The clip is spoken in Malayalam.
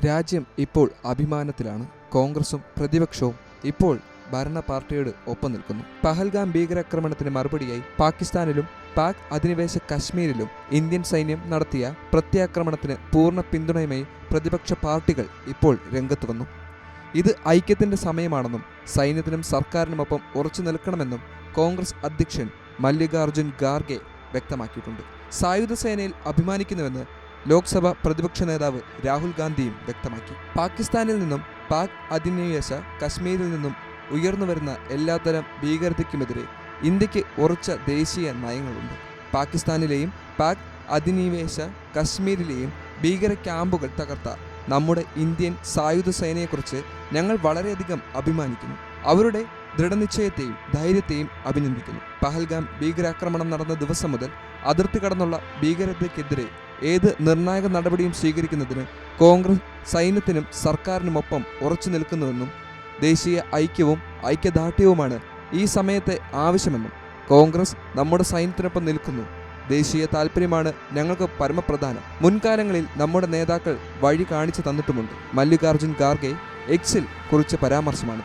രാജ്യം ഇപ്പോൾ അഭിമാനത്തിലാണ്. കോൺഗ്രസും പ്രതിപക്ഷവും ഇപ്പോൾ ഭരണ പാർട്ടിയോട് ഒപ്പം നിൽക്കുന്നു. പഹൽഗാം ഭീകരാക്രമണത്തിന് മറുപടിയായി പാകിസ്ഥാനിലും പാക് അധിനിവേശ കശ്മീരിലും ഇന്ത്യൻ സൈന്യം നടത്തിയ പ്രത്യാക്രമണത്തിന് പൂർണ പിന്തുണയുമായി പ്രതിപക്ഷ പാർട്ടികൾ ഇപ്പോൾ രംഗത്ത് വന്നു. ഇത് ഐക്യത്തിന്റെ സമയമാണെന്നും സൈന്യത്തിനും സർക്കാരിനുമൊപ്പം ഉറച്ചു നിൽക്കണമെന്നും കോൺഗ്രസ് അധ്യക്ഷൻ മല്ലികാർജുൻ ഖാർഗെ വ്യക്തമാക്കിയിട്ടുണ്ട്. സായുധ സേനയിൽ അഭിമാനിക്കുന്നുവെന്ന് ലോക്സഭ പ്രതിപക്ഷ നേതാവ് രാഹുൽ ഗാന്ധിയും വ്യക്തമാക്കി. പാകിസ്ഥാനിൽ നിന്നും പാക് അധിനിവേശ കശ്മീരിൽ നിന്നും ഉയർന്നു വരുന്ന എല്ലാത്തരം ഭീകരതയ്ക്കുമെതിരെ ഇന്ത്യയ്ക്ക് ഉറച്ച ദേശീയ നയങ്ങളുണ്ട്. പാകിസ്ഥാനിലെയും പാക് അധിനിവേശ കശ്മീരിലെയും ഭീകര ക്യാമ്പുകൾ തകർത്ത നമ്മുടെ ഇന്ത്യൻ സായുധ സേനയെക്കുറിച്ച് ഞങ്ങൾ വളരെയധികം അഭിമാനിക്കുന്നു. അവരുടെ ദൃഢനിശ്ചയത്തെയും ധൈര്യത്തെയും അഭിനന്ദിക്കുന്നു. പഹൽഗാം ഭീകരാക്രമണം നടന്ന ദിവസം മുതൽ അതിർത്തി കടന്നുള്ള ഭീകരതയ്ക്കെതിരെ ഏത് നിർണായക നടപടിയും സ്വീകരിക്കുന്നതിന് കോൺഗ്രസ് സൈന്യത്തിനും സർക്കാരിനുമൊപ്പം ഉറച്ചു നിൽക്കുന്നുവെന്നും ദേശീയ ഐക്യവും ഐക്യദാർഢ്യവുമാണ് ഈ സമയത്തെ ആവശ്യമെന്നും കോൺഗ്രസ് നമ്മുടെ സൈന്യത്തിനൊപ്പം നിൽക്കുന്നു. ദേശീയ താല്പര്യമാണ് ഞങ്ങൾക്ക് പരമപ്രധാനം. മുൻകാലങ്ങളിൽ നമ്മുടെ നേതാക്കൾ വഴി കാണിച്ചു തന്നിട്ടുമുണ്ട്. മല്ലികാർജുൻ ഖാർഗെ എക്സിൽ കുറിച്ച പരാമർശമാണിത്